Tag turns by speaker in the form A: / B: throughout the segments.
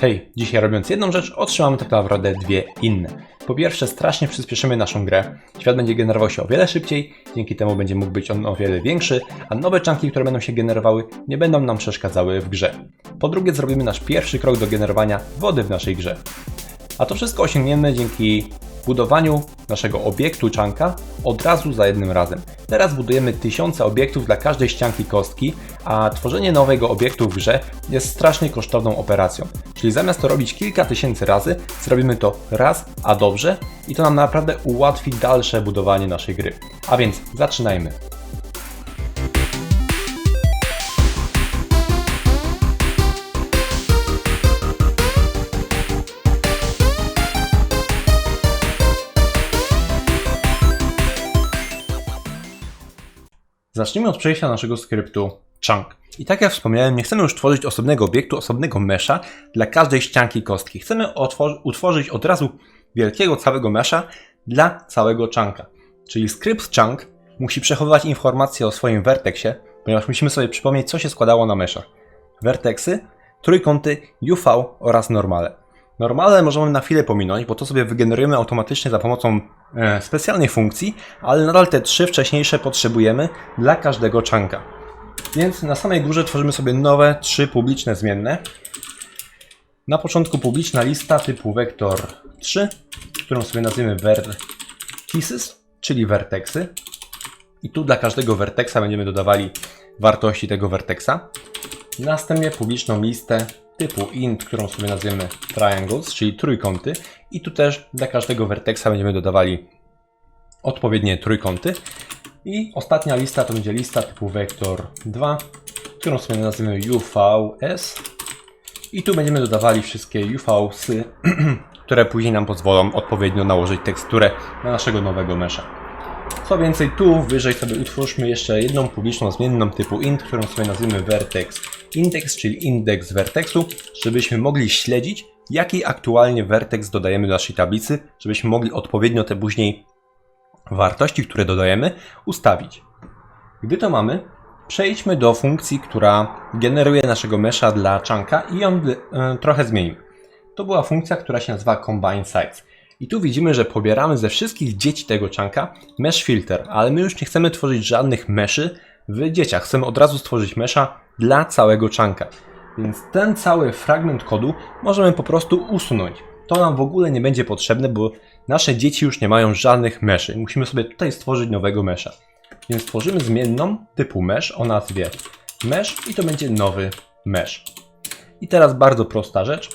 A: Hej, dzisiaj robiąc jedną rzecz, otrzymamy tak naprawdę dwie inne. Po pierwsze, strasznie przyspieszymy naszą grę. Świat będzie generował się o wiele szybciej, dzięki temu będzie mógł być on o wiele większy, a nowe czanki, które będą się generowały, nie będą nam przeszkadzały w grze. Po drugie, zrobimy nasz pierwszy krok do generowania wody w naszej grze. A to wszystko osiągniemy dzięki budowaniu naszego obiektu czanka od razu za jednym razem. Teraz budujemy tysiące obiektów dla każdej ścianki kostki, a tworzenie nowego obiektu w grze jest strasznie kosztowną operacją. Czyli zamiast to robić kilka tysięcy razy, zrobimy to raz, a dobrze i to nam naprawdę ułatwi dalsze budowanie naszej gry. A więc zaczynajmy. Zacznijmy od przejścia naszego skryptu chunk. I tak jak wspomniałem, nie chcemy już tworzyć osobnego obiektu, osobnego mesza dla każdej ścianki kostki. Chcemy utworzyć od razu wielkiego całego mesza dla całego chunka. Czyli skrypt chunk musi przechowywać informacje o swoim vertexie, ponieważ musimy sobie przypomnieć, co się składało na meszach. Vertexy, trójkąty, UV oraz normale. Normale możemy na chwilę pominąć, bo to sobie wygenerujemy automatycznie za pomocą e, specjalnej funkcji, ale nadal te trzy wcześniejsze potrzebujemy dla każdego chunka. Więc na samej górze tworzymy sobie nowe trzy publiczne zmienne. Na początku publiczna lista typu vector 3, którą sobie nazwiemy vertices, czyli vertexy. I tu dla każdego vertexa będziemy dodawali wartości tego vertexa. Następnie publiczną listę typu int, którą sobie nazwiemy triangles, czyli trójkąty. I tu też dla każdego vertexa będziemy dodawali odpowiednie trójkąty. I ostatnia lista to będzie lista typu vector 2, którą sobie nazwiemy UVS. I tu będziemy dodawali wszystkie UVsy, które później nam pozwolą odpowiednio nałożyć teksturę na naszego nowego mesza. Co więcej, tu wyżej sobie utwórzmy jeszcze jedną publiczną zmienną typu int, którą sobie nazwiemy vertex index, czyli indeks vertexu, żebyśmy mogli śledzić, jaki aktualnie vertex dodajemy do naszej tablicy, żebyśmy mogli odpowiednio te później wartości, które dodajemy, ustawić. Gdy to mamy, przejdźmy do funkcji, która generuje naszego mesza dla chunka i ją e, trochę zmienimy. To była funkcja, która się nazywa Combine Size. I tu widzimy, że pobieramy ze wszystkich dzieci tego chunka mesh filter, ale my już nie chcemy tworzyć żadnych meszy w dzieciach. Chcemy od razu stworzyć mesza dla całego chunka. Więc ten cały fragment kodu możemy po prostu usunąć. To nam w ogóle nie będzie potrzebne, bo nasze dzieci już nie mają żadnych meszy. Musimy sobie tutaj stworzyć nowego mesza. Więc tworzymy zmienną typu mesh o nazwie mesh i to będzie nowy mesh. I teraz bardzo prosta rzecz.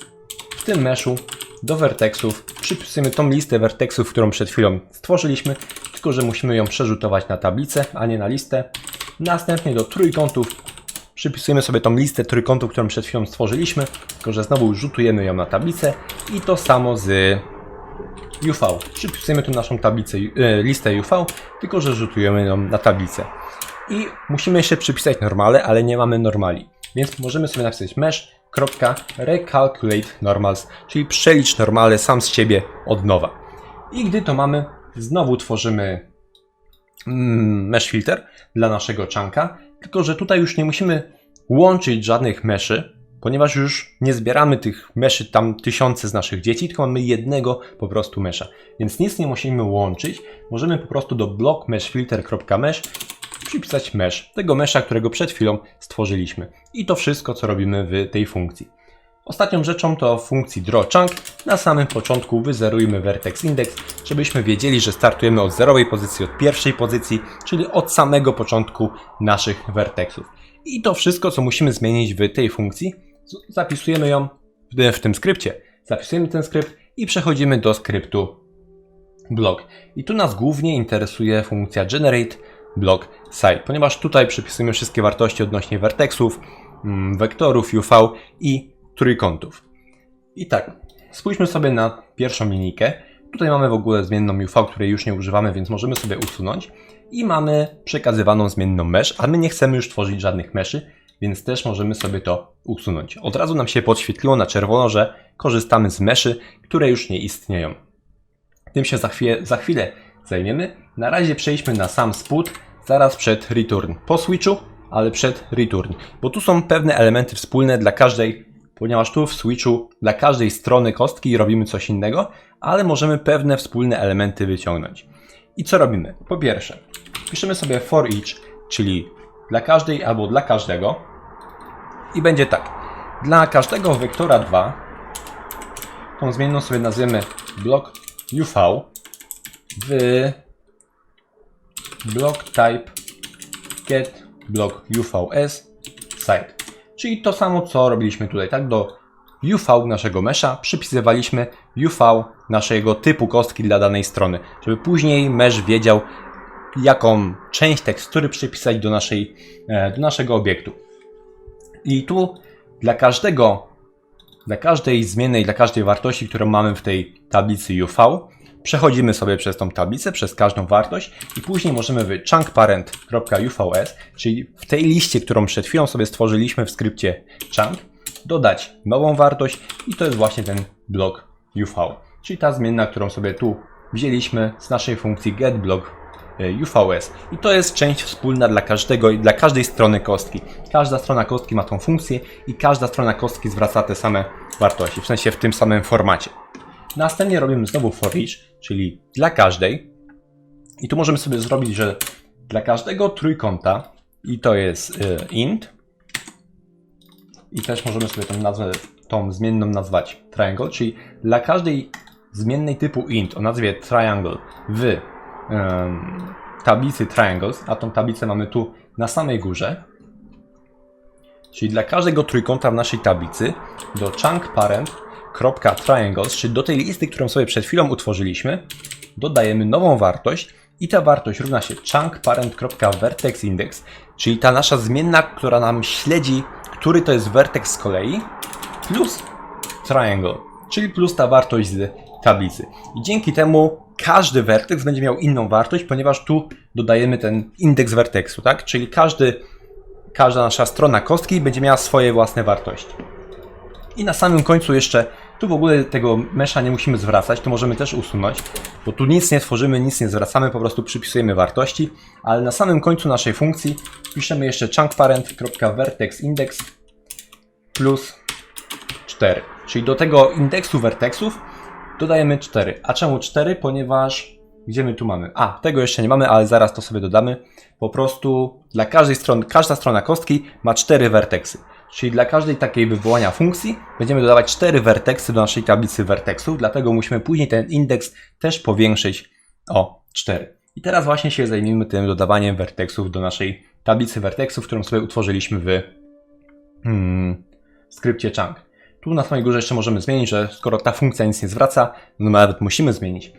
A: W tym meszu do vertexów przypisujemy tą listę vertexów, którą przed chwilą stworzyliśmy, tylko że musimy ją przerzutować na tablicę, a nie na listę. Następnie do trójkątów przypisujemy sobie tą listę trójkątów, którą przed chwilą stworzyliśmy, tylko że znowu rzutujemy ją na tablicę i to samo z UV. Przypisujemy tu naszą tablicę, e, listę UV, tylko że rzutujemy ją na tablicę. I musimy jeszcze przypisać normale, ale nie mamy normali. Więc możemy sobie napisać mesh.recalculate normals, czyli przelicz normale sam z siebie od nowa. I gdy to mamy, znowu tworzymy mm, mesh filter dla naszego chunka, tylko że tutaj już nie musimy łączyć żadnych meszy, ponieważ już nie zbieramy tych meszy tam tysiące z naszych dzieci, tylko mamy jednego po prostu mesza. Więc nic nie musimy łączyć, możemy po prostu do block meshfilter.mesh przypisać mesh, tego mesza, którego przed chwilą stworzyliśmy. I to wszystko, co robimy w tej funkcji. Ostatnią rzeczą to funkcji drawChunk. Na samym początku wyzerujmy vertex index, żebyśmy wiedzieli, że startujemy od zerowej pozycji, od pierwszej pozycji, czyli od samego początku naszych vertexów. I to wszystko, co musimy zmienić w tej funkcji, zapisujemy ją w, tym skrypcie. Zapisujemy ten skrypt i przechodzimy do skryptu block. I tu nas głównie interesuje funkcja generate block site, ponieważ tutaj przypisujemy wszystkie wartości odnośnie vertexów, mm, wektorów UV i trójkątów. I tak, spójrzmy sobie na pierwszą linijkę. Tutaj mamy w ogóle zmienną UV, której już nie używamy, więc możemy sobie usunąć. I mamy przekazywaną zmienną mesh, a my nie chcemy już tworzyć żadnych meszy, więc też możemy sobie to usunąć. Od razu nam się podświetliło na czerwono, że korzystamy z meszy, które już nie istnieją. Tym się za chwilę, za chwilę zajmiemy. Na razie przejdźmy na sam spód, zaraz przed return. Po switchu, ale przed return, bo tu są pewne elementy wspólne dla każdej ponieważ tu w switchu dla każdej strony kostki robimy coś innego, ale możemy pewne wspólne elementy wyciągnąć. I co robimy? Po pierwsze, piszemy sobie for each, czyli dla każdej albo dla każdego. I będzie tak. Dla każdego wektora 2 tą zmienną sobie nazwiemy block UV w block type get block UVS site. Czyli to samo co robiliśmy tutaj, tak? Do UV naszego mesha przypisywaliśmy UV naszego typu kostki dla danej strony, żeby później mesh wiedział jaką część tekstury przypisać do, naszej, e, do naszego obiektu. I tu dla każdego, dla każdej zmiennej, dla każdej wartości, którą mamy w tej tablicy UV, przechodzimy sobie przez tą tablicę, przez każdą wartość i później możemy w chunkparent.uvs, czyli w tej liście, którą przed chwilą sobie stworzyliśmy w skrypcie chunk, dodać nową wartość i to jest właśnie ten blok UV, czyli ta zmienna, którą sobie tu wzięliśmy z naszej funkcji getBlock e, UVS. I to jest część wspólna dla każdego dla każdej strony kostki. Każda strona kostki ma tą funkcję i każda strona kostki zwraca te same wartości, w sensie w tym samym formacie. Następnie robimy znowu for each, czyli dla każdej. I tu możemy sobie zrobić, że dla każdego trójkąta, i to jest y, int, i też możemy sobie tą nazwę, tą zmienną nazwać triangle, czyli dla każdej zmiennej typu int o nazwie triangle w em, tablicy triangles, a tą tablicę mamy tu na samej górze, czyli dla każdego trójkąta w naszej tablicy do chunk parent.triangles, czyli do tej listy, którą sobie przed chwilą utworzyliśmy, dodajemy nową wartość i ta wartość równa się chunk parent.vertexindex, czyli ta nasza zmienna, która nam śledzi, który to jest vertex z kolei, plus triangle, czyli plus ta wartość z tablicy. I dzięki temu każdy vertex będzie miał inną wartość, ponieważ tu dodajemy ten indeks vertexu, tak? Czyli każdy, każda nasza strona kostki będzie miała swoje własne wartości. I na samym końcu jeszcze, tu w ogóle tego mesza nie musimy zwracać, to możemy też usunąć, bo tu nic nie tworzymy, nic nie zwracamy, po prostu przypisujemy wartości, ale na samym końcu naszej funkcji piszemy jeszcze chunkparent.vertexindex plus 4. Czyli do tego indeksu vertexów dodajemy 4. A czemu 4? Ponieważ gdzie my tu mamy? A, tego jeszcze nie mamy, ale zaraz to sobie dodamy. Po prostu dla każdej strony, każda strona kostki ma 4 vertexy. Czyli dla każdej takiej wywołania funkcji będziemy dodawać 4 vertexy do naszej tablicy vertexów, dlatego musimy później ten indeks też powiększyć o 4. I teraz właśnie się zajmiemy tym dodawaniem vertexów do naszej tablicy vertexów, którą sobie utworzyliśmy w hmm, skrypcie chunk. Tu na samej górze jeszcze możemy zmienić, że skoro ta funkcja nic nie zwraca, no nawet musimy zmienić,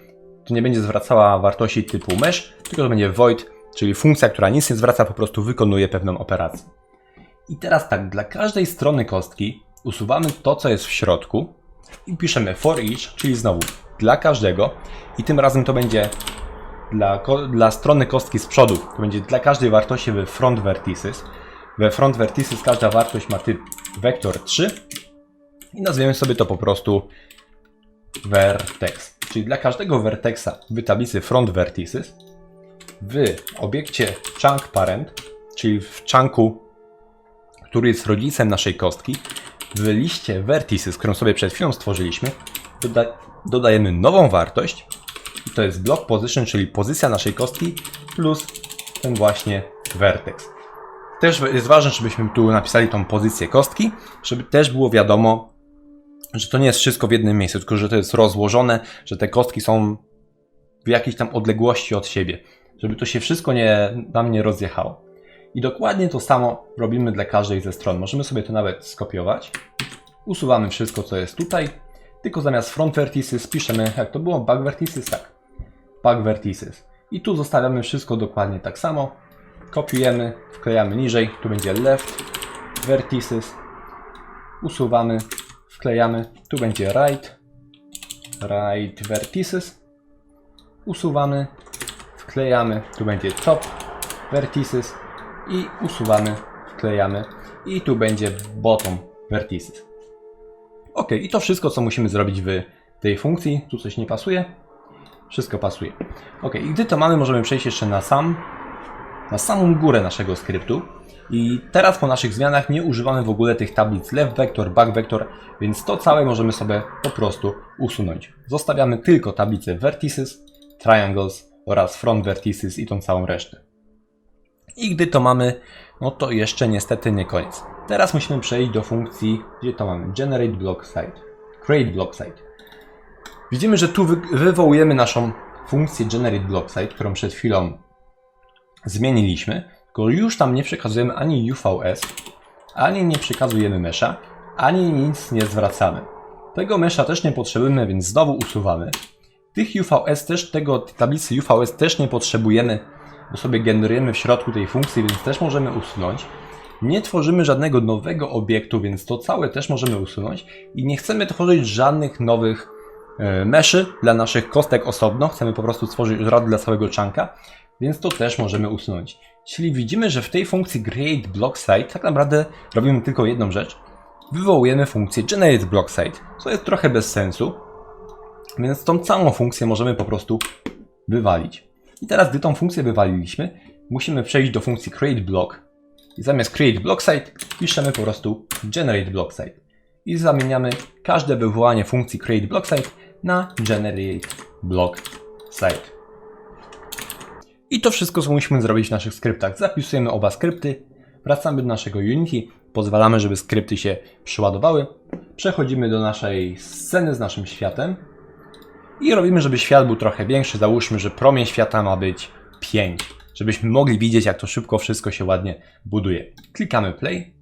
A: to nie będzie zwracała wartości typu mesh, tylko to będzie void, czyli funkcja, która nic nie zwraca, po prostu wykonuje pewną operację. I teraz tak, dla każdej strony kostki usuwamy to, co jest w środku i piszemy for each, czyli znowu dla każdego i tym razem to będzie dla, dla strony kostki z przodu, to będzie dla każdej wartości we front vertices. We front vertices każda wartość ma typ vector 3 i nazwiemy sobie to po prostu vertex. Czyli dla każdego vertexa w tablicy front vertices w obiekcie chunk parent, czyli w chunku, który jest rodzicem naszej kostki, w liście vertices, którą sobie przed chwilą stworzyliśmy, doda dodajemy nową wartość i to jest block position, czyli pozycja naszej kostki plus ten właśnie vertex. Też jest ważne, żebyśmy tu napisali tą pozycję kostki, żeby też było wiadomo, że to nie jest wszystko w jednym miejscu, tylko że to jest rozłożone, że te kostki są w jakiejś tam odległości od siebie, żeby to się wszystko nie, nam nie rozjechało. I dokładnie to samo robimy dla każdej ze stron. Możemy sobie to nawet skopiować. Usuwamy wszystko, co jest tutaj, tylko zamiast front vertices piszemy, jak to było, back vertices, tak, back vertices. I tu zostawiamy wszystko dokładnie tak samo. Kopiujemy, wklejamy niżej, tu będzie left vertices, usuwamy, wklejamy, tu będzie right, right vertices, usuwamy, wklejamy, tu będzie top vertices i usuwamy, wklejamy i tu będzie bottom vertices. Ok, i to wszystko, co musimy zrobić w tej funkcji. Tu coś nie pasuje. Wszystko pasuje. Ok, i gdy to mamy, możemy przejść jeszcze na sam na samą górę naszego skryptu. I teraz po naszych zmianach nie używamy w ogóle tych tablic left vector, back vector, więc to całe możemy sobie po prostu usunąć. Zostawiamy tylko tablice vertices, triangles oraz front vertices i tą całą resztę. I gdy to mamy, no to jeszcze niestety nie koniec. Teraz musimy przejść do funkcji, gdzie to mamy, generate block site, create block site. Widzimy, że tu wy wywołujemy naszą funkcję generate block site, którą przed chwilą zmieniliśmy, tylko już tam nie przekazujemy ani UVS, ani nie przekazujemy mesha, ani nic nie zwracamy. Tego mesha też nie potrzebujemy, więc znowu usuwamy. Tych UVS też, tego tablicy UVS też nie potrzebujemy, bo sobie generujemy w środku tej funkcji, więc też możemy usunąć. Nie tworzymy żadnego nowego obiektu, więc to całe też możemy usunąć. I nie chcemy tworzyć żadnych nowych e, meszy dla naszych kostek osobno. Chcemy po prostu stworzyć rad dla całego chunka, więc to też możemy usunąć. Czyli widzimy, że w tej funkcji create block site tak naprawdę robimy tylko jedną rzecz. Wywołujemy funkcję generate block site, co jest trochę bez sensu, więc tą całą funkcję możemy po prostu wywalić. I teraz, gdy tą funkcję wywaliliśmy, musimy przejść do funkcji create block i zamiast create block site piszemy po prostu generate block site i zamieniamy każde wywołanie funkcji create block site na generate block site. I to wszystko, co musimy zrobić w naszych skryptach. Zapisujemy oba skrypty, wracamy do naszego Unity, pozwalamy, żeby skrypty się przeładowały, przechodzimy do naszej sceny z naszym światem i robimy, żeby świat był trochę większy. Załóżmy, że promień świata ma być 5, żebyśmy mogli widzieć, jak to szybko wszystko się ładnie buduje. Klikamy play,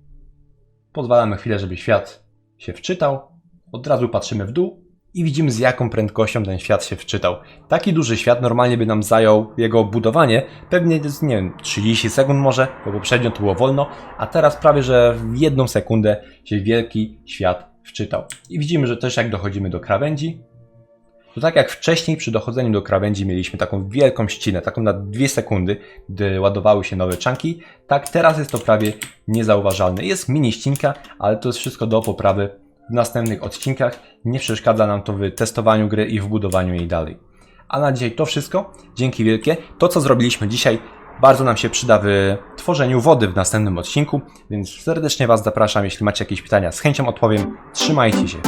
A: pozwalamy chwilę, żeby świat się wczytał, od razu patrzymy w dół i widzimy z jaką prędkością ten świat się wczytał. Taki duży świat normalnie by nam zajął jego budowanie pewnie, nie wiem, 30 sekund może, bo poprzednio to było wolno, a teraz prawie, że w jedną sekundę się wielki świat wczytał. I widzimy, że też jak dochodzimy do krawędzi, to tak jak wcześniej przy dochodzeniu do krawędzi mieliśmy taką wielką ścinę, taką na 2 sekundy, gdy ładowały się nowe czanki, tak teraz jest to prawie niezauważalne. Jest mini ścinka, ale to jest wszystko do poprawy w następnych odcinkach. Nie przeszkadza nam to w testowaniu gry i w budowaniu jej dalej. A na dzisiaj to wszystko. Dzięki wielkie. To co zrobiliśmy dzisiaj bardzo nam się przyda w tworzeniu wody w następnym odcinku, więc serdecznie Was zapraszam. Jeśli macie jakieś pytania, z chęcią odpowiem. Trzymajcie się.